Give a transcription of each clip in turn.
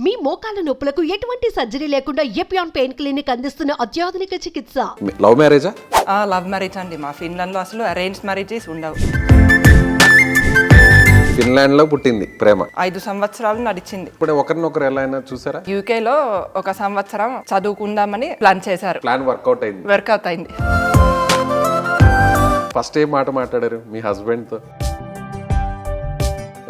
మీ మోకాల నొప్పులకు ఎటువంటి సర్జరీ లేకుండా ఎపియాన్ పెయిన్ క్లినిక్ అందిస్తున్న అత్యాధునిక చికిత్స? లవ్ మ్యారేజా? ఆ, లవ్ మ్యారేజ్ అండి. మా ఫిన్లాండ్లో అసలు అరేంజ్ మ్యారేజెస్ ఉండవు. ఫిన్లాండ్లో పుట్టింది ప్రేమ. ఐదు సంవత్సరాలు నడిచింది. ఇప్పుడు ఒకరినొకరు ఎలా అయినా చూసారా? యూకేలో ఒక సంవత్సరం చదువుకుందామని ప్లాన్ చేశారు. ప్లాన్ వర్కౌట్ అయింది. వర్కౌట్ అయింది. ఫస్ట్ ఏం మాట మాట్లాడారు మీ హస్బెండ్తో?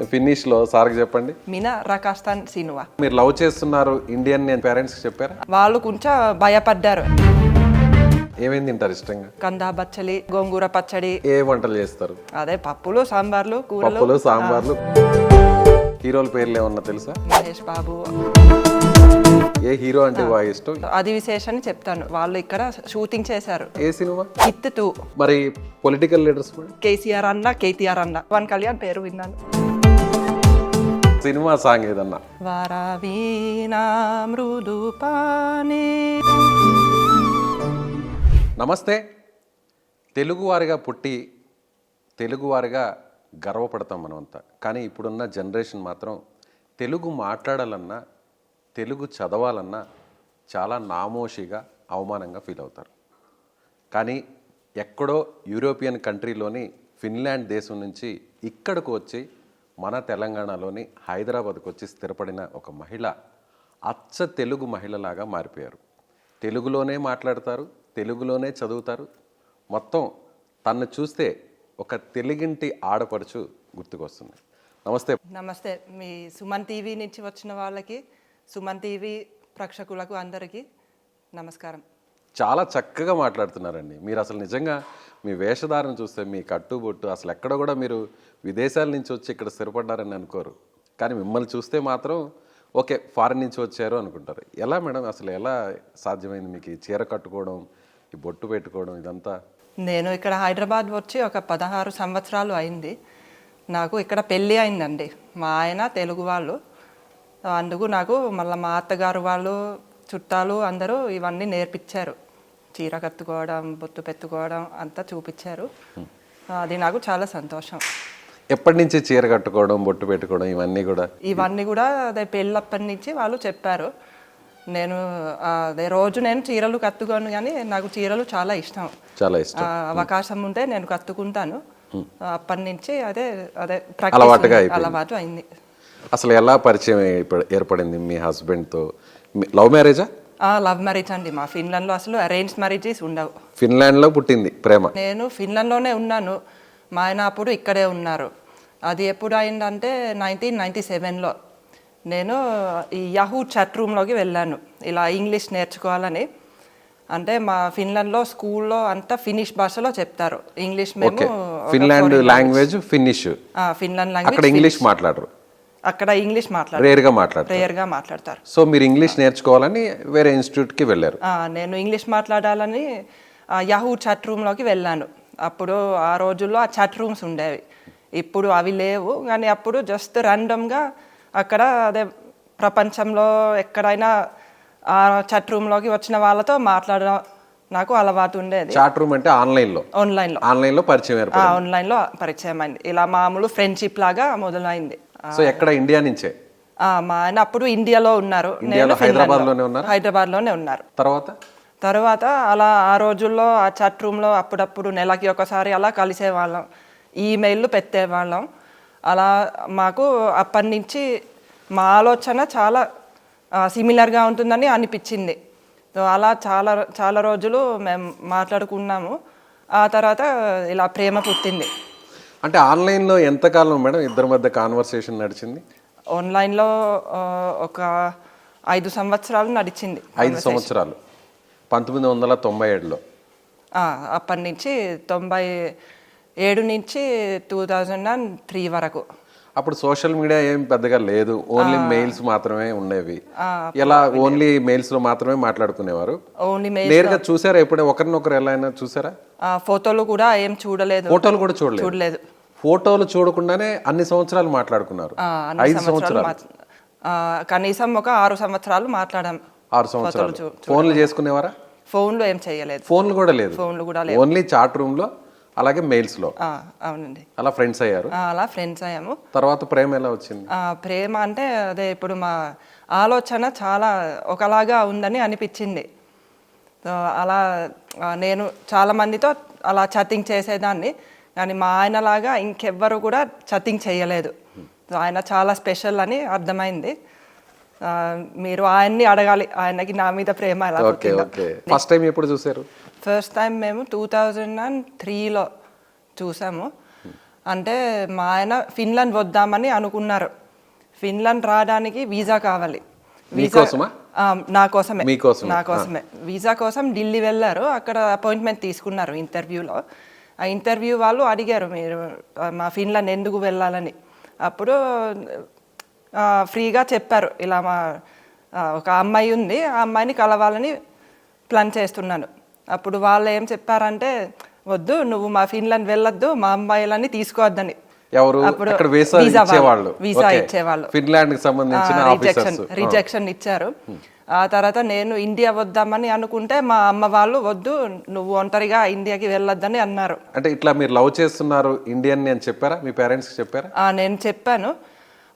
ఫినిష్లో సార్కి చెప్పండి. మీనా రకాస్తాన్ సినిమా మీరు లవ్ చేస్తున్నారు ఇండియన్ నేను పేరెంట్స్ చెప్పారా? వాళ్ళు కొంచెం భయపడ్డారు. ఏమేమి తింటారు ఇష్టంగా? కందా బచ్చలి గోంగూర పచ్చడి. ఏ వంటలు చేస్తారు? అదే పప్పులు సాంబార్లు కూరలు. పప్పులు సాంబార్లు. హీరోల పేర్లు ఏమన్నా తెలుసా? మహేష్ బాబు. ఏ హీరో అంటే బాగా ఇష్టం? అది విశేషాన్ని చెప్తాను. వాళ్ళు ఇక్కడ షూటింగ్ చేశారు. ఏ సినిమా? Hit two. మరి పొలిటికల్ లీడర్స్ కూడా? కేసీఆర్ అన్న కేటీఆర్ అన్న. వన్ కళ్యాణ్ పేరు విన్నాను. సినిమా సాంగ్ ఏదన్నా? పానే నమస్తే. తెలుగువారిగా పుట్టి తెలుగువారిగా గర్వపడతాం మనమంతా. కానీ ఇప్పుడున్న జనరేషన్ మాత్రం తెలుగు మాట్లాడాలన్నా తెలుగు చదవాలన్నా చాలా నామోషిగా అవమానంగా ఫీల్ అవుతారు. కానీ ఎక్కడో యూరోపియన్ కంట్రీలోని ఫిన్లాండ్ దేశం నుంచి ఇక్కడికి వచ్చి మన తెలంగాణలోని హైదరాబాద్కు వచ్చి స్థిరపడిన ఒక మహిళ అచ్చ తెలుగు మహిళలాగా మారిపోయారు. తెలుగులోనే మాట్లాడతారు తెలుగులోనే చదువుతారు. మొత్తం తన్ను చూస్తే ఒక తెలుగింటి ఆడపడుచు గుర్తుకొస్తుంది. నమస్తే. నమస్తే. మీ సుమన్ టీవీ నుంచి వచ్చిన వాళ్ళకి సుమన్ టీవీ ప్రేక్షకులకు అందరికీ నమస్కారం. చాలా చక్కగా మాట్లాడుతున్నారండి. మీరు అసలు నిజంగా మీ వేషధారణ చూస్తే మీ కట్టుబొట్టు అసలు ఎక్కడ కూడా మీరు విదేశాల నుంచి వచ్చి ఇక్కడ స్థిరపడ్డారని అనుకోరు. కానీ మిమ్మల్ని చూస్తే మాత్రం ఓకే ఫారెన్ నుంచి వచ్చారు అనుకుంటారు. ఎలా మేడం? అసలు ఎలా సాధ్యమైంది మీకు ఈ చీర కట్టుకోవడం ఈ బొట్టు పెట్టుకోవడం ఇదంతా? నేను ఇక్కడ హైదరాబాద్ వచ్చి ఒక పదహారు సంవత్సరాలు అయింది. నాకు ఇక్కడ పెళ్ళి అయిందండి. మా ఆయన తెలుగు వాళ్ళు. అందుకు నాకు మళ్ళీ మా అత్తగారు వాళ్ళు చుట్టాలు అందరూ ఇవన్నీ నేర్పించారు. చీర కట్టుకోవడం బొత్తు పెట్టుకోవడం అంతా చూపించారు. అది నాకు చాలా సంతోషం. ఎప్పటి నుంచి చీర కట్టుకోవడం బొట్టు పెట్టుకోవడం ఇవన్నీ కూడా? ఇవన్నీ కూడా అదే పెళ్ళప్పటి నుంచి వాళ్ళు చెప్పారు. నేను అదే రోజు నేను చీరలు కట్టుకోను కానీ నాకు చీరలు చాలా ఇష్టం. చాలా ఇష్టం. అవకాశం ఉంటే నేను కట్టుకుంటాను. అప్పటి నుంచి అదే అదే అలవాటుగా. అలవాటు అయింది. అసలు ఎలా పరిచయం ఏర్ప- ఏర్పడింది మీ హస్బెండ్తో? లవ్ మ్యారేజా? లవ్ మ్యారేజ్ అండి మా ఫిన్లాండ్లో అసలు అరేంజ్ మ్యారేజెస్ ఉండవు. ఫిన్లాండ్లో పుట్టింది ప్రేమ. నేను ఫిన్లాండ్లోనే ఉన్నాను. మా ఆయన అప్పుడు ఇక్కడే ఉన్నారు. అది ఎప్పుడు అయిందంటే నైన్టీన్ నైంటీ సెవెన్లో. నేను ఈ యహూ చట్ రూమ్లోకి వెళ్ళాను. ఇలా ఇంగ్లీష్ నేర్చుకోవాలని. అంటే మా ఫిన్లాండ్లో స్కూల్లో అంతా ఫినిష్ భాషలో చెప్తారు. ఇంగ్లీష్ మేము Finland language Finnish. Finland language English మాట్లాడరు. అక్కడ ఇంగ్లీష్ మాట్లాడతారు. రేర్గా మాట్లాడతారు. రేయర్గా మాట్లాడతారు. సో మీరు ఇంగ్లీష్ నేర్చుకోవాలని వేరే ఇన్స్టిట్యూట్కి వెళ్ళారు. నేను ఇంగ్లీష్ మాట్లాడాలని యహూ చట్ రూమ్లోకి వెళ్ళాను. అప్పుడు ఆ రోజుల్లో ఆ చట్ రూమ్స్ ఉండేవి. ఇప్పుడు అవి లేవు కానీ అప్పుడు జస్ట్ ర్యాండమ్గా అక్కడ అదే ప్రపంచంలో ఎక్కడైనా ఆ చట్ రూమ్లోకి వచ్చిన వాళ్ళతో మాట్లాడడం నాకు అలవాటు ఉండేది. చాట్ రూమ్ అంటే ఆన్లైన్లో? ఆన్లైన్లో ఆన్లైన్లో పరిచయం ఆన్లైన్లో పరిచయం అయింది. ఇలా మామూలు ఫ్రెండ్షిప్ లాగా మొదలైంది. సో ఎక్కడ ఇండియా నుంచే? మా ఆయన అప్పుడు ఇండియాలో ఉన్నారు. ఇండియాలో హైదరాబాద్లోనే ఉన్నారు? హైదరాబాద్లోనే ఉన్నారు. తర్వాత? తర్వాత అలా ఆ రోజుల్లో ఆ చాట్ రూమ్లో అప్పుడప్పుడు నెలకి ఒకసారి అలా కలిసేవాళ్ళం. ఈమెయిల్ పెట్టేవాళ్ళం. అలా మాకు అప్పటి నుంచి మా ఆలోచన చాలా సిమిలర్గా ఉంటుందని అనిపించింది. సో అలా చాలా చాలా రోజులు మేము మాట్లాడుకున్నాము. ఆ తర్వాత ఇలా ప్రేమ పుట్టింది. అంటే ఆన్లైన్లో ఎంతకాలం మేడం ఇద్దరి మధ్య కాన్వర్సేషన్ నడిచింది? ఆన్లైన్లో ఒక ఐదు సంవత్సరాలు నడిచింది ఐదు సంవత్సరాలు. పంతొమ్మిది వందల తొంభై ఏడులో అప్పటి నుంచి తొంభై ఏడు నుంచి టూ థౌజండ్ అండ్ త్రీ వరకు. అప్పుడు సోషల్ మీడియా ఏం పెద్దగా లేదు. ఓన్లీ మెయిల్స్ మాత్రమే ఉండేవి. ఎలా ఓన్లీ మెయిల్స్లో మాత్రమే మాట్లాడుకునేవారు? నేరుగా చూసారా ఎప్పుడే ఒకరినొకరు ఎలా అయినా చూసారా? ఫోటోలు కూడా ఏం చూడలేదు. ఫోటోలు కూడా చూడలేదు. చూడలేదు. ఫోటోలు చూడకుండానే అన్ని సంవత్సరాలు మాట్లాడుకున్నారు. ఐదు సంవత్సరాలు కనీసం ఒక ఆరు సంవత్సరాలు మాట్లాడాం. ఆరు సంవత్సరాలు. ఫోన్లు చేసుకునేవారా? ఫోన్లో ఏం చేయలేదు. ఫోన్లు కూడా లేదు. ఫోన్లు కూడా ఓన్లీ చాట్ రూమ్లో అలాగే మెయిల్స్లో. అవునండి. అలా ఫ్రెండ్స్ అయ్యారు. అలా ఫ్రెండ్స్ అయ్యాము. తర్వాత ప్రేమ ఎలా వచ్చింది? ఆ, ప్రేమ అంటే అదే ఇప్పుడు మా ఆలోచన చాలా ఒకలాగా ఉందని అనిపించింది. అలా నేను చాలా మందితో అలా చతింగ్ చేసేదాన్ని. కానీ మా ఆయనలాగా ఇంకెవ్వరు కూడా చతింగ్ చేయలేదు. ఆయన చాలా స్పెషల్ అని అర్థమైంది. మీరు ఆయన్ని అడగాలి. ఆయనకి నా మీద ప్రేమ ఎలా ఫస్ట్ టైం ఎప్పుడు చూసారు ఫస్ట్ టైం మేము టూ థౌజండ్ అండ్ త్రీలో చూసాము. అంటే మా ఆయన ఫిన్లాండ్ వద్దామని అనుకున్నారు. ఫిన్లాండ్ రావడానికి వీసా కావాలి. నా కోసమే. నా కోసమే. వీసా కోసం ఢిల్లీ వెళ్ళారు. అక్కడ అపాయింట్మెంట్ తీసుకున్నారు ఇంటర్వ్యూలో ఆ ఇంటర్వ్యూ వాళ్ళు అడిగారు మీరు మా ఫిన్లాండ్ ఎందుకు వెళ్ళాలని. అప్పుడు ఫ్రీగా చెప్పారు. ఇలా మా ఒక అమ్మాయి ఉంది. ఆ అమ్మాయిని కలవాలని ప్లాన్ చేస్తున్నాను. అప్పుడు వాళ్ళు ఏం చెప్పారంటే వద్దు నువ్వు మా ఫిన్లాండ్ వెళ్ళొద్దు మా అమ్మాయిలని తీసుకోవద్దని. ఎవరు? అక్కడ వీసా ఇచ్చేవాళ్ళు వాళ్ళు, వీసా. ఇచ్చేవాళ్ళు. ఫిన్లాండ్కి సంబంధించిన రిజెక్షన్ రిజెక్షన్ ఇచ్చారు. ఆ తర్వాత నేను ఇండియా వద్దామని అనుకుంటే మా అమ్మ వాళ్ళు వద్దు నువ్వు ఒంటరిగా ఇండియాకి వెళ్ళొద్దని అన్నారు. అంటే ఇట్లా మీరు లవ్ చేస్తున్నారు ఇండియన్ అని చెప్పారా? మీ పేరెంట్స్కి చెప్పారా? ఆ, నేను చెప్పాను.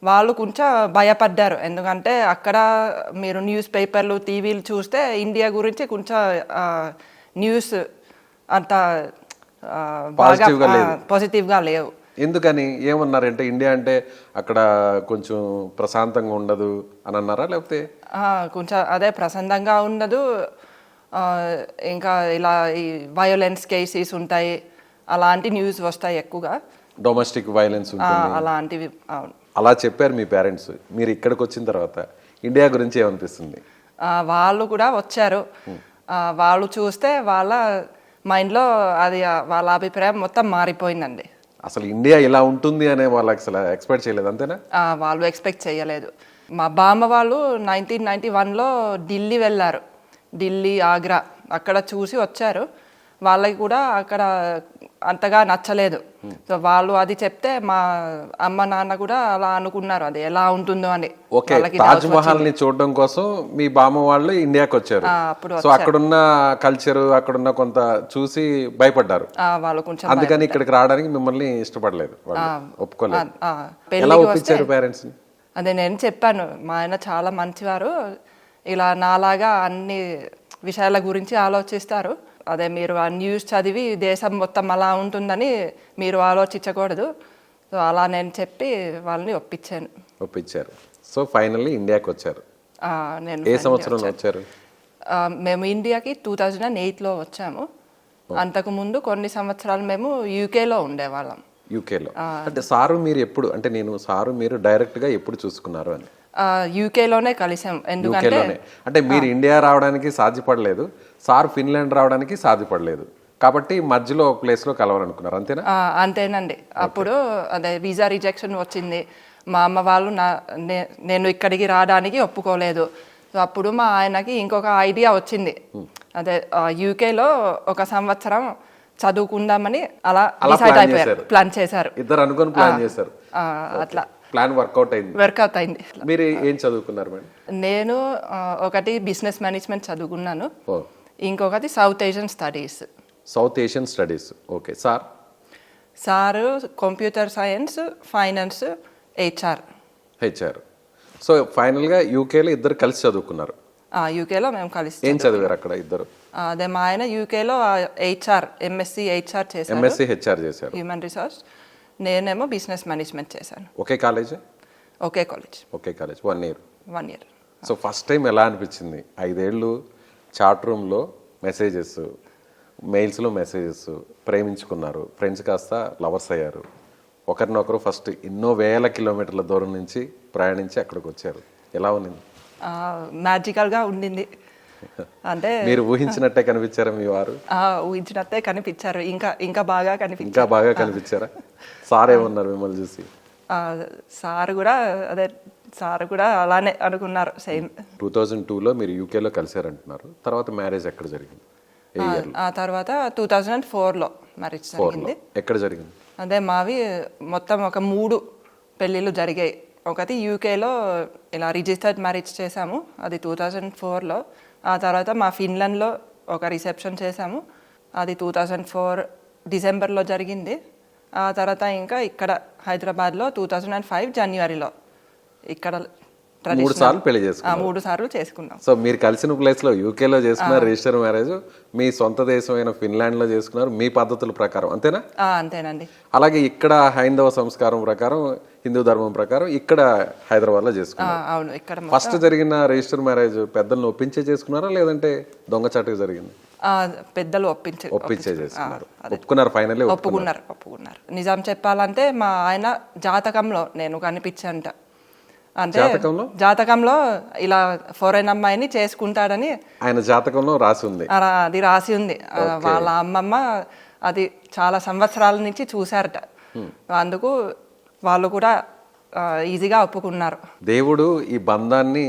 వాళ్ళు కొంచెం భయపడ్డారు. ఎందుకంటే అక్కడ మీరు న్యూస్ పేపర్లు టీవీలు చూస్తే ఇండియా గురించి కొంచెం న్యూస్ అంత బాగా. పాజిటివ్గా లేవు. ఎందుకని? ఏమన్నారంటే ఇండియా అంటే అక్కడ కొంచెం ప్రశాంతంగా ఉండదు అని అన్నారా లేకపోతే? కొంచెం అదే ప్రశాంతంగా ఉండదు. ఇంకా ఇలా ఈ వయోలెన్స్ కేసెస్ ఉంటాయి. అలాంటి న్యూస్ వస్తాయి ఎక్కువగా. డొమెస్టిక్ వైలెన్స్ అలాంటివి అవును. అలా చెప్పారు మీ పేరెంట్స్ మీరు ఇక్కడికి వచ్చిన తర్వాత ఇండియా గురించి ఏమనిపిస్తుంది? వాళ్ళు కూడా వచ్చారు. వాళ్ళు చూస్తే వాళ్ళ మైండ్లో అది వాళ్ళ అభిప్రాయం మొత్తం మారిపోయిందండి. అసలు ఇండియా ఇలా ఉంటుంది అనే వాళ్ళకి అసలు ఎక్స్పెక్ట్ చేయలేదు అంతేనా? వాళ్ళు ఎక్స్పెక్ట్ చేయలేదు. మా బామ్మ వాళ్ళు నైన్టీన్ నైన్టీ వన్లో ఢిల్లీ వెళ్ళారు. ఢిల్లీ ఆగ్రా అక్కడ చూసి వచ్చారు. వాళ్ళకి కూడా అక్కడ అంతగా నచ్చలేదు. సో వాళ్ళు అది చెప్తే మా అమ్మ నాన్న కూడా అలా అనుకున్నారు. అది ఎలా ఉంటుందో అని ఓకే తాజ్ మహల్ని చూడడం కోసం మీ బామ్మ వాళ్ళు ఇండియాకి వచ్చారు. సో అక్కడున్న కల్చర్ అక్కడున్న కొంత చూసి భయపడ్డారు. ఆ, వాళ్ళు కొంచెం అందుకని ఇక్కడికి రావడానికి మిమ్మల్ని ఇష్టపడలేదు ఒప్పుకోలేదు. ఎలా ఒప్పించారు పేరెంట్స్ అదే నేను చెప్పాను మా ఆయన చాలా మంచివారు. ఇలా నాలాగా అన్ని విషయాల గురించి ఆలోచిస్తారు. అదే మీరు ఆ న్యూస్ చదివి దేశం మొత్తం అలా ఉంటుందని మీరు ఆలోచించకూడదు. సో అలా నేను చెప్పి వాళ్ళని ఒప్పించాను. ఒప్పించారు. సో ఫైనల్లీ ఇండియాకి వచ్చారు. నేను ఏ సంవత్సరంలో వచ్చారు? మేము ఇండియాకి టూ థౌజండ్ అండ్ ఎయిట్లో వచ్చాము. అంతకుముందు కొన్ని సంవత్సరాలు మేము యూకేలో ఉండేవాళ్ళం. యూకేలో. అంటే సారు మీరు ఎప్పుడు అంటే నేను సారు మీరు డైరెక్ట్గా ఎప్పుడు చూసుకున్నారు అని? యూకేలోనే కలిసాం. ఎందుకంటే అంటే మీరు ఇండియా రావడానికి సాధ్యపడలేదు. సార్ ఫిన్లాండ్ రావడానికి సాధ్యపడలేదు. కాబట్టి మధ్యలో ఒక ప్లేస్లో కలవాలనుకున్నారు. అంతేనా? అంతేనండి. అప్పుడు అదే వీసా రిజెక్షన్ వచ్చింది. మా అమ్మ వాళ్ళు నా నేను ఇక్కడికి రావడానికి ఒప్పుకోలేదు. సో అప్పుడు మా ఆయనకి ఇంకొక ఐడియా వచ్చింది. అదే యూకేలో ఒక సంవత్సరం చదువుకుందామని అలా డిసైడ్ అయిపోయారు. ప్లాన్ చేశారు. ఇద్దరు అనుకొని ప్లాన్ చేశారు. అట్లా. ప్లాన్ వర్కౌట్ అయింది. వర్కౌట్ అయింది. మీరు ఏం చదువుకున్నారు మేడం? నేను ఒకటి బిజినెస్ మేనేజ్మెంట్ చదువుకున్నాను. ఇంకొకటి South Asian studies South Asian studies okay sir sir computer science finance HR HR so ఫైనల్గా యూకేలో ఇద్దరు కలిసి చదువుకున్నారు. యూకేలో మేము కలిసి ఏం చదివారు అక్కడ ఇద్దరు? అదే మా ఆయన యూకేలో హెచ్ఆర్ ఎంఎస్సి హెచ్ఆర్ చేశాను ఎంఎస్సి హెచ్ఆర్ చేశారు. హ్యూమన్ రిసోర్స్ నేనేమో బిజినెస్ మేనేజ్మెంట్ చేశాను. ఒకే కాలేజ్ ఒకే కాలేజ్ ఒకే college one year one year so first time ఎలా అనిపించింది? ఐదేళ్ళు చాట్ రూమ్లో మెసేజెస్ మెయిల్స్లో మెసేజెస్ ప్రేమించుకున్నారు. ఫ్రెండ్స్ కాస్త లవర్స్ అయ్యారు. ఒకరినొకరు ఫస్ట్ ఎన్నో వేల కిలోమీటర్ల దూరం నుంచి ప్రయాణించి అక్కడికి వచ్చారు. ఎలా ఉన్నింది మ్యాజికల్గా ఉండింది. అంటే మీరు ఊహించినట్టే కనిపించారా మీ వారు? ఊహించినట్టే కనిపించారు. ఇంకా ఇంకా బాగా కనిపించారు. ఇంకా బాగా కనిపించారా? సార్ ఏమన్నారు మిమ్మల్ని చూసి? సార్ కూడా అదే సార్ కూడా అలానే అనుకున్నారు సేమ్. టూ థౌజండ్ టూలో మీరు యూకేలో కలిసారంటున్నారు తర్వాత మ్యారేజ్ ఎక్కడ జరిగింది? ఆ తర్వాత టూ థౌజండ్ ఫోర్లో మ్యారేజ్ జరిగింది. ఎక్కడ జరిగింది? అదే మావి మొత్తం ఒక మూడు పెళ్ళిళ్ళు జరిగాయి. ఒకటి యూకేలో ఇలా రిజిస్టర్డ్ మ్యారేజ్ చేశాము అది టూ థౌజండ్ ఫోర్లో. ఆ తర్వాత మా ఫిన్లాండ్లో ఒక రిసెప్షన్ చేశాము అది టూ థౌజండ్ ఫోర్ డిసెంబర్లో జరిగింది. ఆ తర్వాత ఇంకా ఇక్కడ హైదరాబాద్లో టూ థౌజండ్ అండ్ ఫైవ్ జనవరిలో. ఇక్కడ మూడు సార్లు పెళ్ళి ఆ, చేసుకున్నారు. మూడు సార్లు చేసుకున్నాం. సో మీరు కలిసిన ప్లేస్లో యూకేలో చేసుకున్నారు రిజిస్టర్ మ్యారేజ్ మీ సొంత దేశమైన ఫిన్లాండ్లో చేసుకున్నారు మీ పద్ధతుల ప్రకారం అంతేనా? అంతేనండి. అలాగే ఇక్కడ హైందవ సంస్కారం ప్రకారం హిందూ ధర్మం ప్రకారం ఇక్కడ హైదరాబాద్లో అవును ఇక్కడ ఫస్ట్ జరిగిన రిజిస్టర్ మ్యారేజ్ పెద్దలను ఒప్పించే చేసుకున్నారా లేదంటే దొంగచాటుగా జరిగింది? ఆ, పెద్దలు ఒప్పించి ఒప్పించే చేసుకున్నారు. ఒప్పుకున్నారు ఫైనల్లీ ఒప్పుకున్నారు. ఒప్పుకున్నారు నిజం చెప్పాలంటే మా ఆయన జాతకంలో నేను కనిపించంట అంటే జాతకంలో? జాతకంలో ఇలా ఫారెన్ అమ్మాయిని చేసుకుంటాడని ఆయన జాతకంలో రాసి ఉంది. అది రాసి ఉంది. వాళ్ళ అమ్మమ్మ అది చాలా సంవత్సరాల నుంచి చూశారట. అందుకు వాళ్ళు కూడా ఈజీగా ఒప్పుకున్నారు. దేవుడు ఈ బంధాన్ని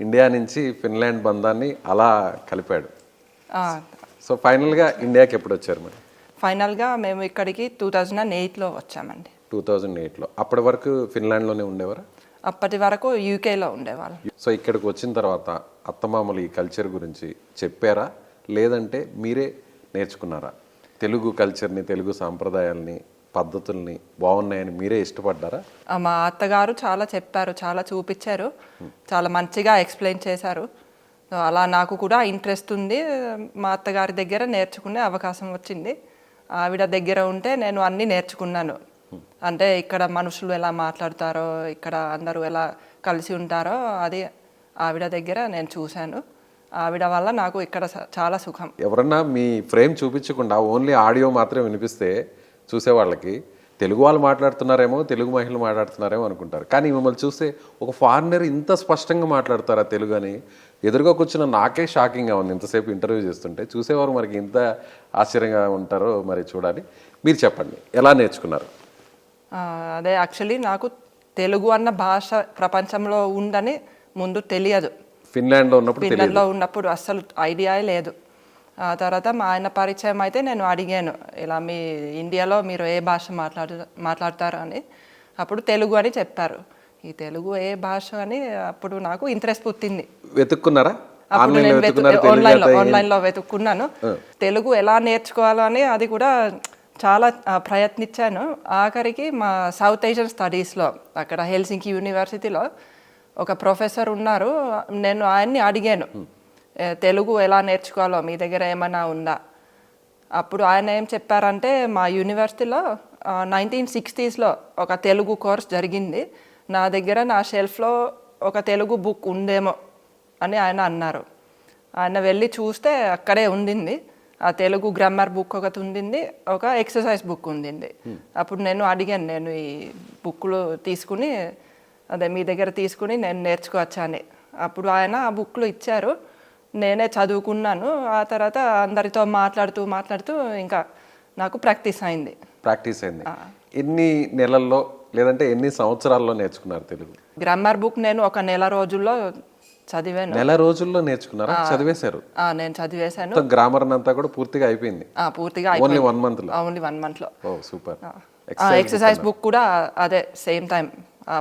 ఇండియా నుంచి ఫిన్లాండ్ బంధాన్ని అలా కలిపాడు. సో ఫైనల్గా ఇండియాకి ఎప్పుడు వచ్చారు మరి? ఫైనల్గా మేము ఇక్కడికి టూ థౌజండ్ అండ్ ఎయిట్లో వచ్చామండి. టూ థౌజండ్ ఎయిట్లో. అప్పటి వరకు ఫిన్లాండ్లోనే ఉండేవారా? అప్పటి వరకు యూకేలో ఉండేవాళ్ళం. సో ఇక్కడికి వచ్చిన తర్వాత అత్తమామలు ఈ కల్చర్ గురించి చెప్పారా? లేదంటే మీరే నేర్చుకున్నారా? తెలుగు కల్చర్ని తెలుగు సాంప్రదాయాల్ని పద్ధతుల్ని బాగున్నాయని మీరే ఇష్టపడ్డారా? మా అత్తగారు చాలా చెప్పారు చాలా చూపించారు చాలా మంచిగా ఎక్స్ప్లెయిన్ చేశారు. అలా నాకు కూడా ఇంట్రెస్ట్ ఉంది. మా అత్తగారి దగ్గర నేర్చుకునే అవకాశం వచ్చింది. ఆవిడ దగ్గర ఉంటే నేను అన్నీ నేర్చుకున్నాను. అంటే ఇక్కడ మనుషులు ఎలా మాట్లాడతారో ఇక్కడ అందరూ ఎలా కలిసి ఉంటారో అది ఆవిడ దగ్గర నేను చూశాను. ఆవిడ వల్ల నాకు ఇక్కడ స- చాలా సుఖం. ఎవరన్నా మీ ఫ్రేమ్ చూపించకుండా ఓన్లీ ఆడియో మాత్రమే వినిపిస్తే చూసే వాళ్ళకి తెలుగు వాళ్ళు మాట్లాడుతున్నారేమో తెలుగు మహిళలు మాట్లాడుతున్నారేమో అనుకుంటారు. కానీ మిమ్మల్ని చూస్తే ఒక ఫారినర్ ఇంత స్పష్టంగా మాట్లాడతారా తెలుగు అని? ఎదురుగా కూర్చున్న నాకే షాకింగ్గా ఉంది ఇంతసేపు ఇంటర్వ్యూ చేస్తుంటే. చూసేవారు మనకి ఇంత ఆశ్చర్యంగా ఉంటారో మరి చూడాలి. మీరు చెప్పండి ఎలా నేర్చుకున్నారు? అదే యాక్చువల్లీ నాకు తెలుగు అన్న భాష ప్రపంచంలో ఉందని ముందు తెలియదు. ఫిన్లాండ్లో ఉన్నప్పుడు పిల్లల్లో ఉన్నప్పుడు అస్సలు ఐడియా లేదు. ఆ తర్వాత మా ఆయన పరిచయం అయితే నేను అడిగాను ఇలా మీ ఇండియాలో మీరు ఏ భాష మాట్లాడు మాట్లాడతారు అని? అప్పుడు తెలుగు అని చెప్పారు. ఈ తెలుగు ఏ భాష అని అప్పుడు నాకు ఇంట్రెస్ట్ పుట్టింది. వెతుక్కున్నారా? ఆన్లైన్లో ఆన్లైన్లో వెతుక్కున్నాను. తెలుగు ఎలా నేర్చుకోవాలని అది కూడా చాలా ప్రయత్నించాను. ఆఖరికి మా సౌత్ ఏషియన్ స్టడీస్లో అక్కడ హెల్సింకి యూనివర్సిటీలో ఒక ప్రొఫెసర్ ఉన్నారు. నేను ఆయన్ని అడిగాను "ఏ, తెలుగు ఎలా నేర్చుకోవాలో? మీ దగ్గర ఏమైనా ఉందా? అప్పుడు ఆయన ఏం చెప్పారంటే మా యూనివర్సిటీలో నైన్టీన్ సిక్స్టీస్లో ఒక తెలుగు కోర్స్ జరిగింది. నా దగ్గర నా షెల్ఫ్లో ఒక తెలుగు బుక్ ఉందేమో అని ఆయన అన్నారు. ఆయన వెళ్ళి చూస్తే అక్కడే ఉండింది. తెలుగు గ్రామర్ బుక్ ఒకటి ఉండింది ఒక ఎక్సర్సైజ్ బుక్ ఉండింది. అప్పుడు నేను అడిగాను నేను ఈ బుక్లు తీసుకుని అదే మీ దగ్గర తీసుకుని నేను నేర్చుకోవచ్చా అని అప్పుడు ఆయన ఆ బుక్లు ఇచ్చారు నేనే చదువుకున్నాను ఆ తర్వాత అందరితో మాట్లాడుతూ మాట్లాడుతూ ఇంకా నాకు ప్రాక్టీస్ అయింది. ప్రాక్టీస్ అయింది. ఎన్ని నెలల్లో లేదంటే ఎన్ని సంవత్సరాల్లో నేర్చుకున్నారు తెలుగు? గ్రామర్ బుక్ నేను ఒక నెల రోజుల్లో చదివాను. నెల రోజుల్లో నేర్చుకున్నారా? చదివేశారు. ఆ, నేను చదివేశాను. గ్రామర్ అంతా కూడా పూర్తిగా అయిపోయింది. పూర్తిగా ఓన్లీ వన్ మంత్లో. ఓన్లీ వన్ మంత్లో ఓ సూపర్. ఎక్సర్సైజ్ బుక్ కూడా అదే సేమ్ టైం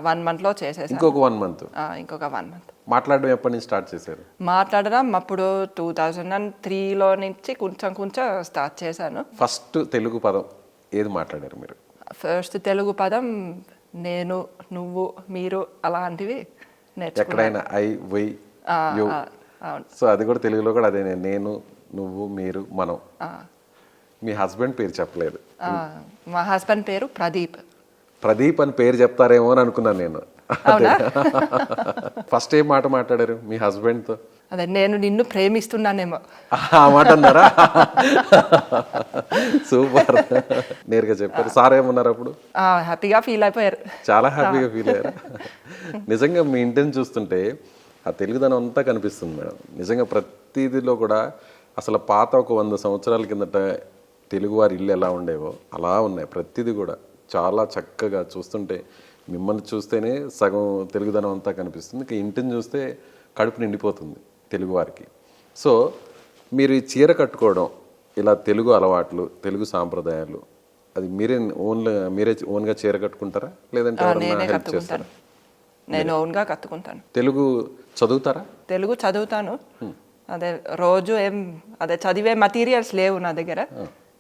వన్ మంత్లో చేసేసాను. ఇంకొక వన్ మంత్ ఆ, ఇంకొక వన్ మంత్ మాట్లాడడం ఎప్పటి నుంచి స్టార్ట్ చేశారు? మాట్లాడడం అప్పుడు టూ థౌజండ్ అండ్ త్రీలో నుంచి కొంచెం కొంచెం స్టార్ట్ చేశాను. ఫస్ట్ తెలుగు పదం ఏది మాట్లాడారు మీరు? ఫస్ట్ తెలుగు పదం నేను నువ్వు మీరు అలాంటివి ఎక్కడైనా ఐ వై యు. సో అది కూడా తెలుగులో కూడా అదే నేను నువ్వు మీరు మనం. మీ హస్బెండ్ పేరు చెప్పలేదు. మా హస్బెండ్ పేరు ప్రదీప్. ప్రదీప్ అని పేరు చెప్తారేమో అని అనుకున్నాను నేను. ఫస్ట్ ఏం మాట మాట్లాడారు మీ husband తో అదే నేను నిన్ను ప్రేమిస్తున్నానేమో. ఆ మాట అన్నారా? సూపర్. నేరుగా చెప్పారు. సార్ ఏమన్నారు అప్పుడు? హ్యాపీగా ఫీల్ అయిపోయారు. చాలా హ్యాపీగా ఫీల్ అయ్యారు. నిజంగా మీ ఇంటిని చూస్తుంటే ఆ తెలుగుదనం అంతా కనిపిస్తుంది మేడం. నిజంగా ప్రతిదిలో కూడా అసలు పాత ఒక వంద సంవత్సరాల కిందట తెలుగువారి ఇల్లు ఎలా ఉండేవో అలా ఉన్నాయి. ప్రతిదీ కూడా చాలా చక్కగా చూస్తుంటే మిమ్మల్ని చూస్తేనే సగం తెలుగుదనం అంతా కనిపిస్తుంది. ఇక ఇంటిని చూస్తే కడుపు నిండిపోతుంది తెలుగువారికి సో మీరు ఈ చీర కట్టుకోవడం ఇలా తెలుగు అలవాట్లు తెలుగు సాంప్రదాయాలు అది మీరే ఓన్ మీరే ఓన్గా చీర కట్టుకుంటారా? లేదంటే ఎవరన్నా నేనే హెల్ప్ చేస్తారా? కట్టుకుంటాను నేను. ఓన్గా కట్టుకుంటాను. తెలుగు చదువుతారా? తెలుగు చదువుతాను. అదే రోజు ఏం అదే చదివే మటీరియల్స్ లేవు నా దగ్గర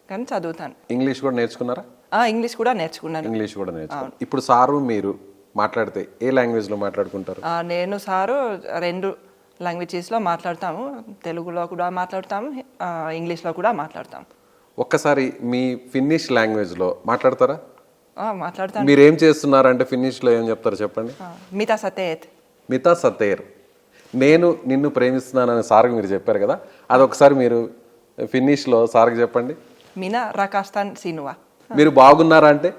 కానీ చదువుతాను. ఇంగ్లీష్ కూడా నేర్చుకున్నారా? ఇంగ్లీష్ కూడా నేర్చుకున్నాను. ఇంగ్లీష్ కూడా నేర్చుకున్నారు ఇప్పుడు సారు మీరు మాట్లాడితే ఏ లాంగ్వేజ్లో మాట్లాడుకుంటారు? నేను సారు రెండు లాంగ్వేజెస్లో మాట్లాడతాము. తెలుగులో కూడా మాట్లాడతాము. ఇంగ్లీష్లో కూడా మాట్లాడతాము. ఒక్కసారి మీ ఫిన్నిష్ లాంగ్వేజ్లో మాట్లాడతారా? మాట్లాడతాను. మీరు ఏం చేస్తున్నారు అంటే ఫిన్నిష్లో ఏం చెప్తారు చెప్పండి. మితా సతేత్. మితా సతేర్. నేను నిన్ను ప్రేమిస్తున్నానని సార్కి మీరు చెప్పారు కదా అది ఒకసారి మీరు ఫిన్నిష్లో సార్కి చెప్పండి. మినా రకాస్తాన్ సినువా మీరు బాగున్నారా అంటే?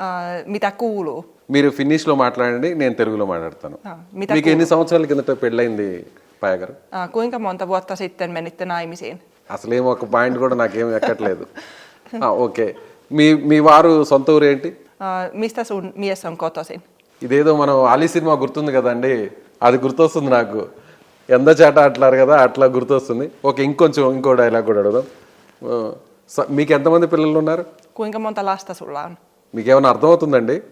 ఆ, మితా కూలు మీరు ఫిన్నిష్లో మాట్లాడండి నేను తెలుగులో మాట్లాడతాను. మీకు ఎన్ని సంవత్సరాల కిందట పెళ్ళైంది పాయ గారు? kuinka monta vuotta sitten menitte naimisiin? అసలేం ఒక పాయింట్ కూడా నాకేం ఎక్కట్లేదు. ఆ, ఓకే. మీ మీ వారు సొంత ఊరు ఏంటి? mies on kotoisin? ఇదేదో మనం ఆలీ సినిమా గుర్తుంది కదండి? అది గుర్తొస్తుంది నాకు. ఎంత చేట అట్లారు కదా అట్లా గుర్తొస్తుంది. ఓకే ఇంకొంచెం ఇంకో డైలాగ్ కూడా అడుగుదాం. మీకు ఎంతమంది పిల్లలు ఉన్నారు Kuinka monta lasta sulla on? మీకు ఏమైనా అర్థమవుతుందండి?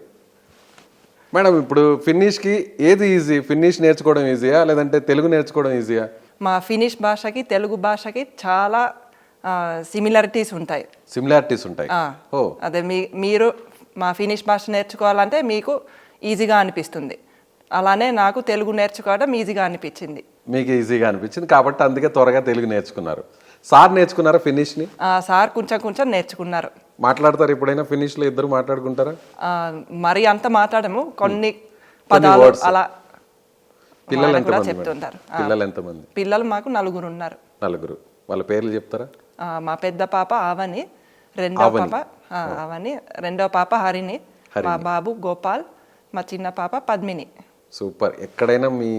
మేడం ఇప్పుడు ఫిన్నిష్కి ఏది ఈజీ? ఫిన్నిష్ నేర్చుకోవడం ఈజీయా? లేదంటే తెలుగు నేర్చుకోవడం ఈజీయా? మా ఫినిష్ భాషకి తెలుగు భాషకి చాలా సిమిలారిటీస్ ఉంటాయి. సిమిలారిటీస్ ఉంటాయి. ఓ. అదే మీ మీరు మా ఫినిష్ భాష నేర్చుకోవాలంటే మీకు ఈజీగా అనిపిస్తుంది. అలానే నాకు తెలుగు నేర్చుకోవడం ఈజీగా అనిపించింది. మీకు ఈజీగా అనిపించింది. కాబట్టి అందుకే త్వరగా తెలుగు నేర్చుకున్నారు. సార్ నేర్చుకున్నారా ఫినిష్ని ఆ, సార్ కొంచెం కొంచెం నేర్చుకున్నారు. మాట్లాడతారు ఎప్పుడైనా ఫినిష్లో ఇద్దరు మాట్లాడుకుంటారా? మరి అంత మాట్లాడము. కొన్ని పదాలు. అలా పిల్లలు ఎంతమంది? చెప్తుంటారు పిల్లలు ఎంతమంది? పిల్లలు మాకు నలుగురు ఉన్నారు. నలుగురు. వాళ్ళ పేర్లు చెప్తారా? ఆ, మా పెద్ద పాప ఆవని రెండో పాప ఆవని రెండో పాప హరిణి మా బాబు గోపాల్ మా చిన్న పాప పద్మిని. సూపర్. ఎక్కడైనా మీ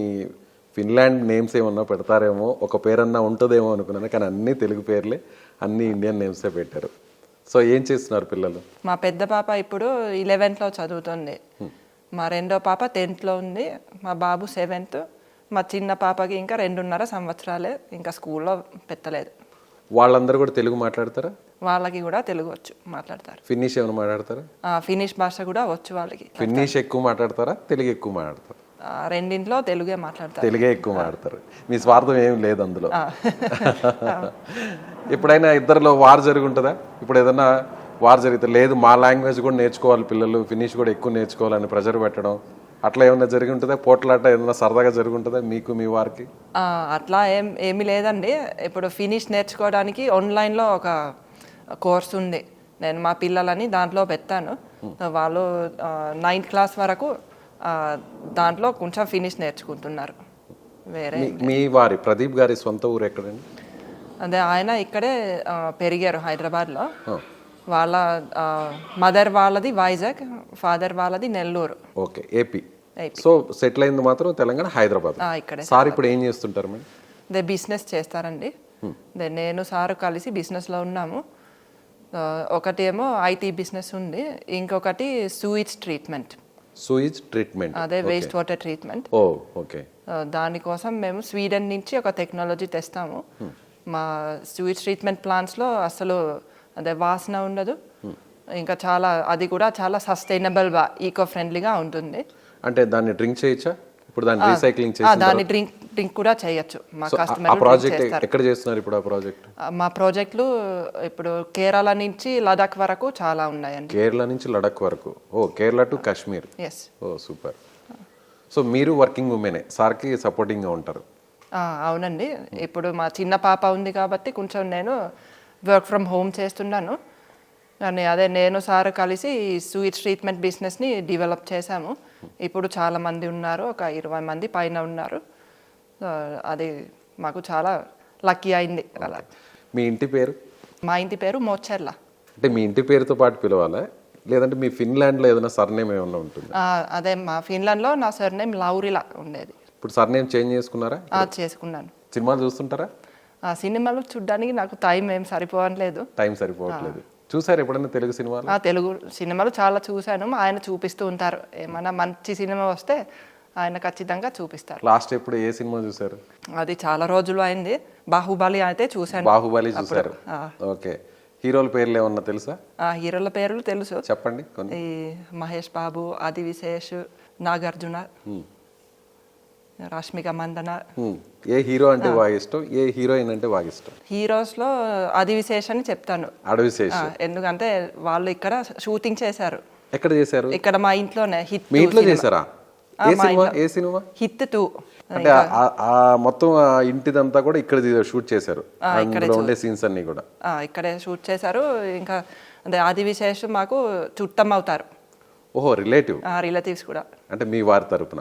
ఫిన్లాండ్ నేమ్స్ ఏమన్నా పెడతారేమో ఒక పేరన్నా ఉంటుందేమో అనుకున్నాను కానీ అన్ని తెలుగు పేర్లే అన్ని ఇండియన్ నేమ్సే పెట్టారు. సో ఏం చేస్తున్నారు పిల్లలు? మా పెద్ద పాప ఇప్పుడు 11th లో చదువుతుంది. మా రెండో పాప 10th లో ఉంది. మా బాబు సెవెంత్ మా చిన్న పాపకి ఇంకా రెండున్నర సంవత్సరాలే ఇంకా స్కూల్లో పెట్టలేదు. వాళ్ళందరూ కూడా తెలుగు మాట్లాడతారా? వాళ్ళకి కూడా తెలుగు వచ్చు మాట్లాడతారు. ఫిన్నిష్ ఏమైనా మాట్లాడతారా? ఫినిష్ భాష కూడా వచ్చు వాళ్ళకి. ఫిన్నిష్ ఎక్కువ మాట్లాడతారా? తెలుగు ఎక్కువ మాట్లాడతారు? రెండింట్లో తెలుగే మాట్లాడతారు. తెలుగే ఎక్కువ మాట్లాడతారు. మీ స్వార్థం ఏం లేదు అందులో. ఎప్పుడైనా ఇద్దరిలో వార్ జరుగుంటుందా? ఇప్పుడు ఏదైనా వార్ జరిగితే లేదు మా లాంగ్వేజ్ కూడా నేర్చుకోవాలి పిల్లలు ఫినిష్ కూడా ఎక్కువ నేర్చుకోవాలని ప్రెజర్ పెట్టడం అట్లా ఏమైనా జరిగి ఉంటుందా పోట్లాట ఏదైనా సరదాగా జరిగి ఉంటుందా మీకు మీ వారికి? అట్లా ఏం ఏమీ లేదండి. ఇప్పుడు ఫినిష్ నేర్చుకోవడానికి ఆన్లైన్లో ఒక కోర్స్ ఉంది. నేను మా పిల్లలని దాంట్లో పెట్టాను. వాళ్ళు నైన్త్ క్లాస్ వరకు దాంట్లో కొంచెం ఫినిష్ నేర్చుకుంటున్నారు. వేరే మీ- వారి ప్రదీప్ గారి సొంత ఊరు ఎక్కడండి? అదే ఆయన ఇక్కడే పెరిగారు హైదరాబాద్లో. వాళ్ళ మదర్ వాళ్ళది వైజాగ్ ఫాదర్ వాళ్ళది Nellore. Okay AP. So settle అయింది మాత్రం తెలంగాణ హైదరాబాద్. ఇక్కడే. సార్ ఇప్పుడు ఏం చేస్తుంటారు మేడం అదే బిజినెస్ చేస్తారండి. అదే నేను సారు కలిసి బిజినెస్లో ఉన్నాము. ఒకటి ఏమో ఐటీ బిజినెస్ ఉంది. ఇంకొకటి సూయిట్స్ ట్రీట్మెంట్ సూయిజ్ ట్రీట్మెంట్ అదే waste water treatment oh okay దానికోసం మేము స్వీడన్ నుంచి ఒక టెక్నాలజీ తెస్తాము. మా సూయిట్స్ ట్రీట్మెంట్ ప్లాంట్స్లో అసలు అదే వాసన ఉండదు. ఇంకా చాలా అది కూడా చాలా సస్టైనబుల్గా ఈకో ఫ్రెండ్లీగా ఉంటుంది. అంటే దాన్ని డ్రింక్ చేయొచ్చా? ఇప్పుడు దాన్ని రీసైక్లింగ్ చేసి దాన్ని డ్రింక్ డ్రింక్ కూడా చేయొచ్చు. మా ఆ కస్టమర్ ప్రాజెక్ట్ ఎక్కడ చేస్తున్నారు ఇప్పుడు ఆ ప్రాజెక్ట్ మా ప్రాజెక్టులు ఇప్పుడు కేరళ నుంచి లదాఖ్ వరకు చాలా ఉన్నాయండి. కేరళ నుంచి లడక్ వరకు. ఓ Kerala to Kashmir. Yes oh super. So మీరు వర్కింగ్ ఉమెనే సార్కి సపోర్టింగ్గా ఉంటారు. అవునండి. ఇప్పుడు మా చిన్న పాప ఉంది కాబట్టి కొంచెం నేను వర్క్ ఫ్రమ్ హోమ్ చేస్తున్నాను. కానీ అదే నేను సార్ కలిసి ఈ స్వీట్ ట్రీట్మెంట్ బిజినెస్ని డెవలప్ చేశాము. ఇప్పుడు చాలా మంది ఉన్నారు ఒక ఇరవై మంది పైన ఉన్నారు. అది మాకు చాలా లక్కీ అయింది అలా. మీ ఇంటి పేరు? మా ఇంటి పేరు మోచెర్ల అంటే మీ ఇంటి పేరుతో పాటు పిలవాలా? లేదంటే మీ ఫిన్లాండ్లో ఏదైనా సర్నేమ్ ఏమైనా ఉంటుంది? అదే మా ఫిన్లాండ్లో నా సర్నేమ్ లౌరిలా ఉండేది. ఇప్పుడు సర్నేమ్ చేంజ్ చేసుకున్నారా? చేసుకున్నాను. సినిమాలు చూస్తుంటారా? ఆ సినిమాలు చూడడానికి నాకు టైం ఏం సరిపోవట్లేదు. టైం సరిపోవట్లేదు. చూసారు ఎప్పుడైనా తెలుగు సినిమాలు? ఆ తెలుగు సినిమాలు చాలా చూశాను. ఆయన చూపిస్తూ ఉంటారు. ఏమైనా మంచి సినిమా వస్తే ఆయన ఖచ్చితంగా చూపిస్తారు. లాస్ట్ ఎప్పుడు ఏ సినిమా చూసారు అది చాలా రోజులు అయింది. బాహుబలి అయితే చూశాను. బాహుబలి చూసారు. ఓకే. హీరోల పేర్లు ఏమన్నా తెలుసా? ఆ హీరోల పేర్లు తెలుసు. చెప్పండి కొన్ని. ఈ మహేష్ బాబు ఆది విశేష్ నాగార్జున రష్మిక మందన. ఏ హీరో అంటే బాగా ఇష్టం? ఏ హీరోయిన్ అంటే బాగా ఇష్టం? హీరోస్లో ఆది విశేష్ అని చెప్తాను. అడవి శేష్ ఆ, ఎందుకంటే వాళ్ళు ఇక్కడ షూటింగ్ చేశారు. ఎక్కడ చేశారు? ఇక్కడ మా ఇంట్లోనే హిట్ మీ ఇంట్లో చేశారా? ఏ సినిమా? ఏ సినిమా? Hit two. అంటే ఆ- మొత్తం ఇంటిదంతా కూడా ఇక్కడ షూట్ చేశారు. అందులో ఉండే సీన్స్ అన్ని కూడా. ఇక్కడే షూట్ చేశారు. ఇంకా అదే ఆది విశేష్ మాకు చుట్టం అవుతారు. ఓహో రిలేటివ్. రిలేటివ్స్ కూడా. అంటే మీ వారి తరపున.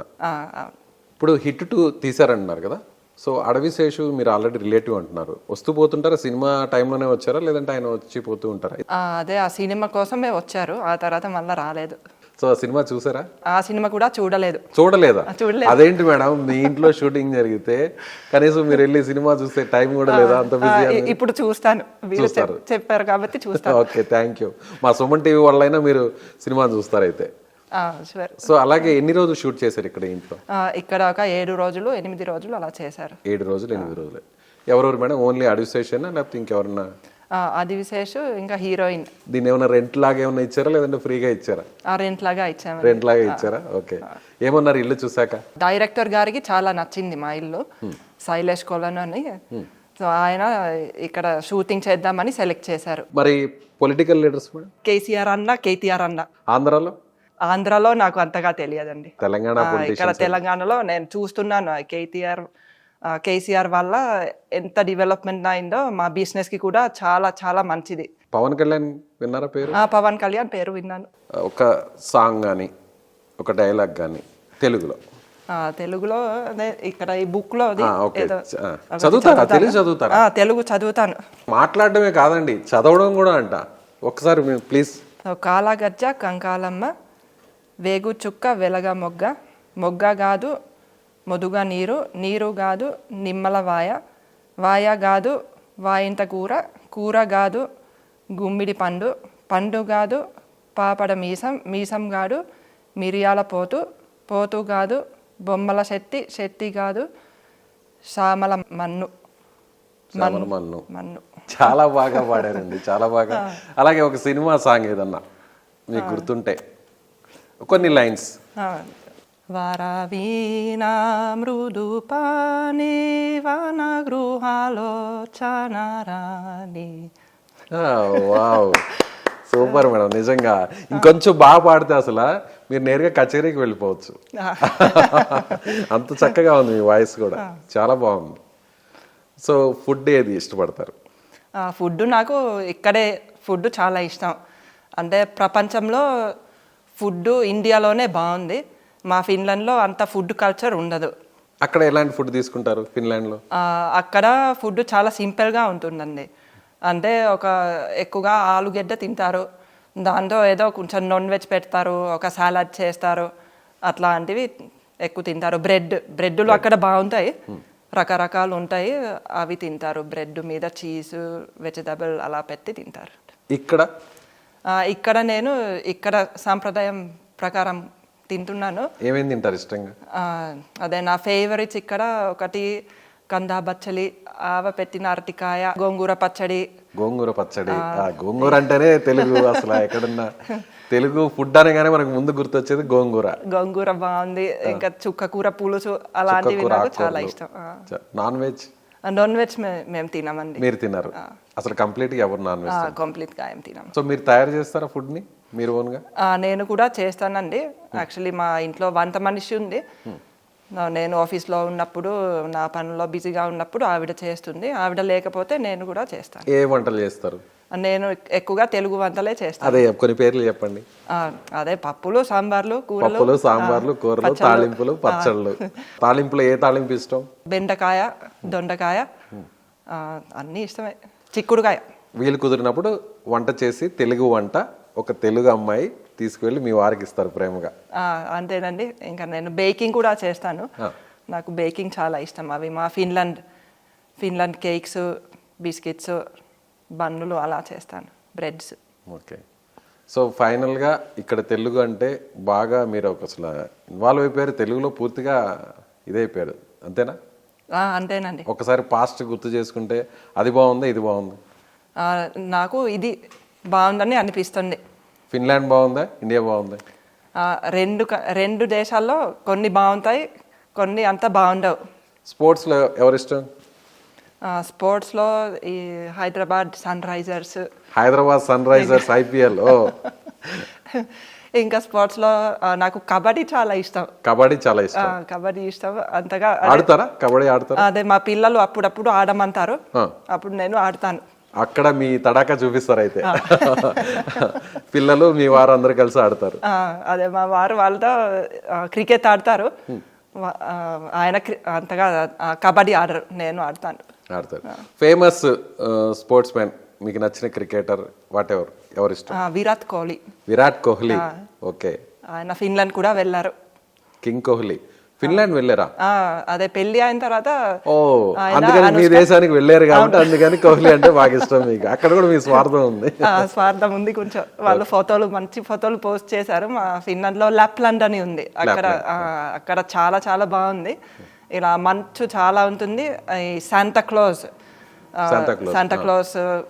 ఇప్పుడు హిట్ టూ తీసారంటున్నారు కదా. సో అడవి శేషు మీరు ఆల్రెడీ రిలేటివ్ అంటున్నారు. వస్తూ పోతుంటారా? సినిమా టైంలోనే వచ్చారా? లేదంటే ఆయన వచ్చి పోతూ ఉంటారా? అదే ఆ సినిమా కోసమే వచ్చారు. ఆ తర్వాత మళ్ళీ రాలేదు. సో ఆ సినిమా చూసారా? ఆ సినిమా కూడా చూడలేదు. చూడలేదా? చూడలేదు. అదేంటి మేడం? మీ ఇంట్లో షూటింగ్ జరిగితే కనీసం మీరు వెళ్ళి సినిమా చూస్తే టైం కూడా లేదా? అంత బిజీ ఇప్పుడు చూస్తాను. చూస్తారు. చెప్పారు కాబట్టి చూస్తాను. Okay thank you. మా సుమన్ టీవీ వాళ్ళైనా మీరు సినిమా చూస్తారైతే. సో అలాగే ఎన్ని రోజులు షూట్ చేశారు ఇక్కడ ఇంట్లో? ఇక్కడ ఒక ఏడు రోజులు ఎనిమిది రోజులు అలా చేశారు. ఏడు రోజులు ఎనిమిది రోజులు. ఎవరెవరు మేడం? ఓన్లీ అడవి స్టేషన్ లేకపోతే ఇంకెవరన్నా? ఆది విశేష్ ఇంకా హీరోయిన్ దీన్ని ఏమైనా రెంట్ లాగా ఏమైనా ఇచ్చారా లేదంటే ఫ్రీగా ఇచ్చారా? ఆ రెంట్ లాగా ఇచ్చాము రెంట్ లాగా ఇచ్చారా? ఓకే. ఏమన్నారు ఇల్లు చూసాక డైరెక్టర్ గారికి చాలా నచ్చింది మా ఇల్లు. శైలేష్ కొలన్ అని. సో ఆయన ఇక్కడ షూటింగ్ చేద్దామని సెలెక్ట్ చేశారు. మరి పొలిటికల్ లీడర్స్ కేసీఆర్ అన్న కేటీఆర్ అన్న. ఆంధ్రాలో? ఆంధ్రాలో నాకు అంతగా తెలియదండి. తెలంగాణ ఇక్కడ తెలంగాణలో నేను చూస్తున్నాను కేటీఆర్ కేసీఆర్ వల్ల ఎంత డెవలప్మెంట్ అయిందో మా బిజినెస్కి కూడా చాలా చాలా మంచిది. పవన్ కళ్యాణ్ విన్నారా పేరు? పవన్ కళ్యాణ్ పేరు విన్నాను. ఒక సాంగ్ కానీ ఒక డైలాగ్ కానీ తెలుగులో. తెలుగులో ఇక్కడ ఈ బుక్లో చదువుతారా? తెలుగు చదువుతారా? తెలుగు చదువుతాను. మాట్లాడడమే కాదండి చదవడం కూడా అంట. ఒకసారి ప్లీజ్ కాలగజ్జ కంకాలమ్మ వేగు చుక్క వెలగ మొగ్గ మొగ్గ కాదు మొదుగ నీరు నీరు కాదు నిమ్మల వాయ వాయ కాదు వాయింత కూర కూర కాదు గుమ్మిడి పండు పండు కాదు పాపడ మీసం మీసం కాదు మిరియాల పోతు పోతు కాదు బొమ్మల శెట్టి శెట్టి కాదు సామల మన్ను. శ్యామల మన్ను. మన్ను. చాలా బాగా పాడారండి చాలా బాగా. అలాగే ఒక సినిమా సాంగ్ ఏదన్నా మీకు గుర్తుంటే. కొన్ని లైన్స్. వరవీణా మృదు పాని వన గృహాలో చనరాని వావ్. సూపర్ మేడం నిజంగా. ఇంకొంచెం బాగా పాడితే అసలు మీరు నేరుగా కచేరీకి వెళ్ళిపోవచ్చు. అంత చక్కగా ఉంది మీ వాయిస్ కూడా. చాలా బాగుంది. సో ఫుడ్ ఏది ఇష్టపడతారు? ఫుడ్ నాకు ఇక్కడే ఫుడ్ చాలా ఇష్టం. అంటే ప్రపంచంలో ఫుడ్ ఇండియాలోనే బాగుంది. మా ఫిన్లాండ్లో అంత ఫుడ్ కల్చర్ ఉండదు. అక్కడ ఎలాంటి ఫుడ్ తీసుకుంటారు ఫిన్లాండ్లో? అక్కడ ఫుడ్ చాలా సింపుల్గా ఉంటుందండి. అంటే ఒక ఎక్కువగా ఆలుగడ్డ తింటారు. దాంతో ఏదో కొంచెం నాన్ వెజ్ పెడతారు ఒక సాలడ్ చేస్తారు అట్లాంటివి ఎక్కువ తింటారు. బ్రెడ్ బ్రెడ్లు అక్కడ బాగుంటాయి. రకరకాలు ఉంటాయి. అవి తింటారు. బ్రెడ్ మీద చీజ్ వెజిటబుల్ అలా పెట్టి తింటారు. ఇక్కడ ఇక్కడ నేను ఇక్కడ సాంప్రదాయం ప్రకారం తింటున్నాను. ఏమేమి తింటారు ఇష్టంగా? అదే నా ఫేవరెట్స్ ఇక్కడ ఒకటి కందా బచ్చలి ఆవ పెట్టిన అరటికాయ గోంగూర పచ్చడి. గోంగూర పచ్చడి. గోంగూర అంటేనే తెలుగు అసలు ఎక్కడున్నా. తెలుగు ఫుడ్ అనగానే మనకు ముందు గుర్తొచ్చేది గోంగూర. గోంగూర బాగుంది. ఇంకా చుక్క కూర పులుసు అలాంటివి నాకు చాలా. ఇష్టం. Non veg? నాన్ వెజ్ మేము తినమండి. మీరు తిన్నారు అసలు కంప్లీట్గా ఎవరు నాన్ వెజ్ కంప్లీట్గా ఏం తినం. సో మీరు తయారు చేస్తారా ఫుడ్ని? మీరు ఓన్గా నేను కూడా చేస్తానండి. యాక్చువల్లీ మా ఇంట్లో వంట మనిషి ఉంది. నేను ఆఫీస్లో ఉన్నప్పుడు నా పనిలో బిజీగా ఉన్నప్పుడు ఆవిడ చేస్తుంది. ఆవిడ లేకపోతే నేను కూడా చేస్తాను. ఏ వంటలు చేస్తారు? నేను ఎక్కువగా తెలుగు వంటలే చేస్తాను అదే కొన్ని పేర్లు చెప్పండి. అదే పప్పులు సాంబార్లు కూరలు పప్పులు సాంబార్లు కూరలు తాలింపులు పచ్చళ్ళు. తాలింపులు ఏ తాలింపు ఇష్టం? బెండకాయ దొండకాయ అన్నీ ఇష్టమే. చిక్కుడుకాయ. వీలు కుదిరినప్పుడు వంట చేసి తెలుగు వంట ఒక తెలుగు అమ్మాయి తీసుకువెళ్ళి మీ వారికి ఇస్తారు ప్రేమగా. అంతేనండి. ఇంకా నేను బేకింగ్ కూడా చేస్తాను. నాకు బేకింగ్ చాలా ఇష్టం. అవి మా ఫిన్లాండ్ ఫిన్లాండ్ కేక్స్ బిస్కెట్స్ బన్నులు అలా చేస్తాను. బ్రెడ్స్ ఓకే సో ఫైనల్గా ఇక్కడ తెలుగు అంటే బాగా మీరు ఒక అసలు ఇన్వాల్వ్ అయిపోయారు. తెలుగులో పూర్తిగా ఇదైపోయారు అంతేనా? అంతేనండి. ఒకసారి పాస్ట్ గుర్తు చేసుకుంటే అది బాగుంది ఇది బాగుంది? నాకు ఇది బాగుందని అనిపిస్తుంది. ఫిన్లాండ్ బాగుందా ఇండియా బాగుందా? రెండు రెండు దేశాల్లో కొన్ని బాగుంటాయి కొన్ని అంత బాగుండవు. స్పోర్ట్స్లో ఎవరిష్టం? స్పోర్ట్స్లో ఈ Hyderabad Sunrisers Hyderabad Sunrisers IPL ఇంకా స్పోర్ట్స్లో నాకు కబడ్డీ చాలా ఇష్టం. కబడ్డీ చాలా ఇష్టం. కబడ్డీ ఇష్టం. అంతగా ఆడుతారా? కబడ్డీ ఆడతారా? అదే మా పిల్లలు అప్పుడప్పుడు ఆడమంటారు. అప్పుడు నేను ఆడతాను. అక్కడ మీ తడాకా చూపిస్తారు అయితే పిల్లలు మీ వారు అందరు కలిసి ఆడతారు. అదే మా వారు వాళ్ళతో క్రికెట్ ఆడతారు. ఆయన అంతగా కబడ్డీ ఆడరు. నేను ఆడతాను. ఆడతారు. ఫేమస్ స్పోర్ట్స్ మ్యాన్ మీకు నచ్చిన క్రికెటర్ వాట్ ఎవర్ ఎవరు ఇష్టం విరాట్ కోహ్లీ. విరాట్ కోహ్లీ. ఓకే. ఆయన ఫిన్లాండ్ కూడా వెళ్ళారు. కింగ్ కోహ్లీ. ఫిన్లాండ్ వెళ్ళారా? అదే పెళ్ళి అయిన తర్వాత ఓ అందుకని మీ దేశానికి వెళ్ళారు కాబట్టి అందుకని కోహ్లీ అంటే బాగా ఇష్టం మీకు. అక్కడ కూడా మీ స్వార్థం ఉంది. ఆ, స్వార్థం ఉంది కొంచెం. వాళ్ళు ఫోటోలు మంచి ఫోటోలు పోస్ట్ చేశారు. మా ఫిన్లాండ్లో లాప్లాండ్ అని ఉంది. అక్కడ అక్కడ చాలా చాలా బాగుంది. ఇలా మంచు చాలా ఉంటుంది. ఈ Santa Claus Santa Claus, Santa Claus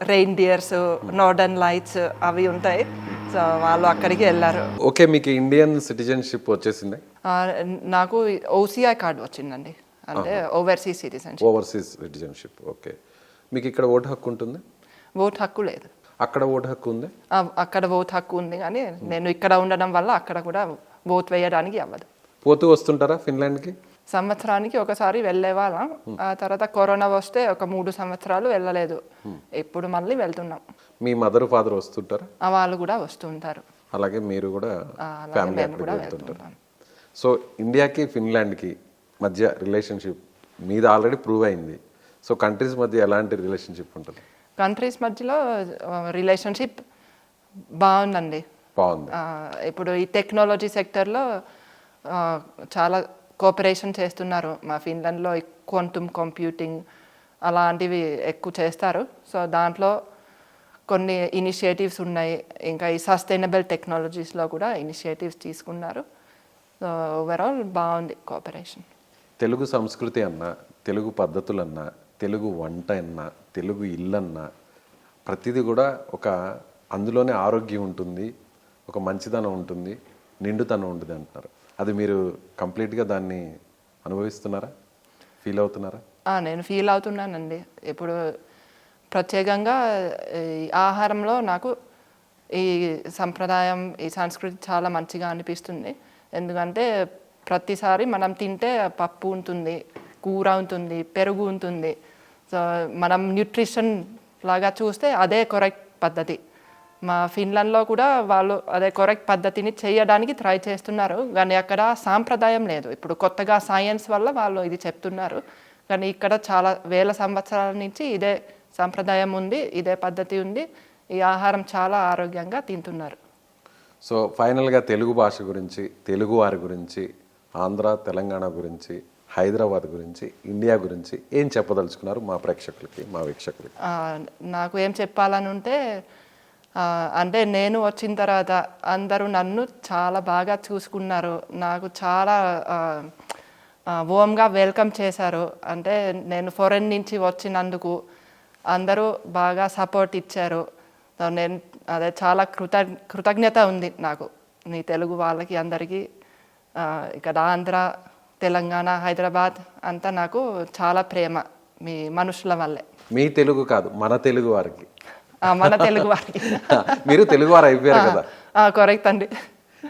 reindeers northern lights అవి ఉంటాయి. సో వాళ్ళు అక్కడికి వెళ్ళారు. ఓకే మీకు ఇండియన్ సిటిజన్షిప్ వచ్చేసింది? నాకు ఓసిఐ కార్డు వచ్చిందండి. అంటే overseas citizen overseas citizenship okay. మీకు ఇక్కడ ఓటు హక్కు ఉంటుంది? ఓట్ హక్కు లేదు. అక్కడ ఓటు హక్కు ఉంది? అక్కడ ఓట్ హక్కు ఉంది కానీ నేను ఇక్కడ ఉండడం వల్ల అక్కడ కూడా ఓట్ వేయడానికి అవ్వదు. పోతూ వస్తుంటారా ఫిన్లాండ్కి? సంవత్సరానికి ఒకసారి వెళ్ళే వాళ్ళం ఆ తర్వాత కరోనా వస్తే ఒక మూడు సంవత్సరాలు వెళ్ళలేదు. ఇప్పుడు మళ్ళీ వెళ్తున్నాం. మీ మదర్ ఫాదర్ వస్తుంటారా? వాళ్ళు కూడా వస్తుంటారు అలాగే మీరు కూడా ఫ్యామిలీ కూడా వెళ్తుంటారు. వెళ్తుంటాం సో ఇండియాకి ఫిన్లాండ్కి మధ్య రిలేషన్షిప్ మీద ఆల్రెడీ ప్రూవ్ అయింది. సో కంట్రీస్ మధ్య ఎలాంటి రిలేషన్షిప్ ఉంటుంది? కంట్రీస్ మధ్యలో రిలేషన్షిప్ బాగుందండి. బాగుంది. ఇప్పుడు ఈ టెక్నాలజీ సెక్టర్లో చాలా కోఆపరేషన్ చేస్తున్నారు. మా ఫిన్లాండ్లో క్వాంటమ్ కంప్యూటింగ్ అలాంటివి ఎక్కువ చేస్తారు. సో దాంట్లో కొన్ని ఇనిషియేటివ్స్ ఉన్నాయి. ఇంకా ఈ సస్టైనబుల్ టెక్నాలజీస్లో కూడా ఇనిషియేటివ్స్ తీసుకున్నారు. సో ఓవరాల్ బాగుంది కోఆపరేషన్ తెలుగు సంస్కృతి అన్నా తెలుగు పద్ధతులన్నా తెలుగు వంట అన్నా తెలుగు ఇల్లన్నా ప్రతిదీ కూడా ఒక అందులోనే ఆరోగ్యం ఉంటుంది ఒక మంచిదనం ఉంటుంది నిండుతనం ఉంటుంది అంటున్నారు. అది మీరు కంప్లీట్గా దాన్ని అనుభవిస్తున్నారా? ఫీల్ అవుతున్నారా? నేను ఫీల్ అవుతున్నానండి. ఇప్పుడు ప్రత్యేకంగా ఈ ఆహారంలో నాకు ఈ సంప్రదాయం ఈ సంస్కృతి చాలా మంచిగా అనిపిస్తుంది. ఎందుకంటే ప్రతిసారి మనం తింటే పప్పు ఉంటుంది కూర ఉంటుంది పెరుగు ఉంటుంది. సో మనం న్యూట్రిషన్ లాగా చూస్తే అదే కరెక్ట్ పద్ధతి. మా ఫిన్లాండ్లో కూడా వాళ్ళు అదే కరెక్ట్ పద్ధతిని చేయడానికి ట్రై చేస్తున్నారు. కానీ అక్కడ సాంప్రదాయం లేదు. ఇప్పుడు కొత్తగా సైన్స్ వల్ల వాళ్ళు ఇది చెప్తున్నారు. కానీ ఇక్కడ చాలా వేల సంవత్సరాల నుంచి ఇదే సాంప్రదాయం ఉంది ఇదే పద్ధతి ఉంది. ఈ ఆహారం చాలా ఆరోగ్యంగా తింటున్నారు. సో ఫైనల్గా తెలుగు భాష గురించి తెలుగు వారి గురించి ఆంధ్ర తెలంగాణ గురించి హైదరాబాద్ గురించి ఇండియా గురించి ఏం చెప్పదలుచుకున్నారు మా ప్రేక్షకులకి మా వీక్షకులకి? నాకు ఏం చెప్పాలని ఉంటే అంటే నేను వచ్చిన తర్వాత అందరూ నన్ను చాలా బాగా చూసుకున్నారు. నాకు చాలా ఓమ్గా వెల్కమ్ చేశారు. అంటే నేను ఫారెన్ నుంచి వచ్చినందుకు అందరూ బాగా సపోర్ట్ ఇచ్చారు. నేను అదే చాలా కృత కృతజ్ఞత ఉంది నాకు. నీ తెలుగు వాళ్ళకి అందరికీ. ఇక్కడ ఆంధ్ర తెలంగాణ హైదరాబాద్ అంతా నాకు చాలా ప్రేమ మీ మనుషుల వల్లే. మీ తెలుగు కాదు మన తెలుగు వారికి. మన తెలుగు వారికి. మీరు తెలుగు వారు అయిపోయారు కదా. కరెక్ట్ అండి.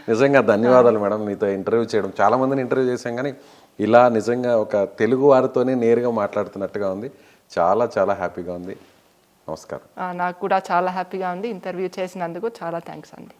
నిజంగా ధన్యవాదాలు మేడం మీతో ఇంటర్వ్యూ చేయడం. చాలా మందిని ఇంటర్వ్యూ చేశాం కానీ ఇలా నిజంగా ఒక తెలుగు వారితోనే నేరుగా మాట్లాడుతున్నట్టుగా ఉంది. చాలా చాలా హ్యాపీగా ఉంది. నమస్కారం. నాకు కూడా చాలా హ్యాపీగా ఉంది ఇంటర్వ్యూ చేసినందుకు చాలా థ్యాంక్స్ అండి.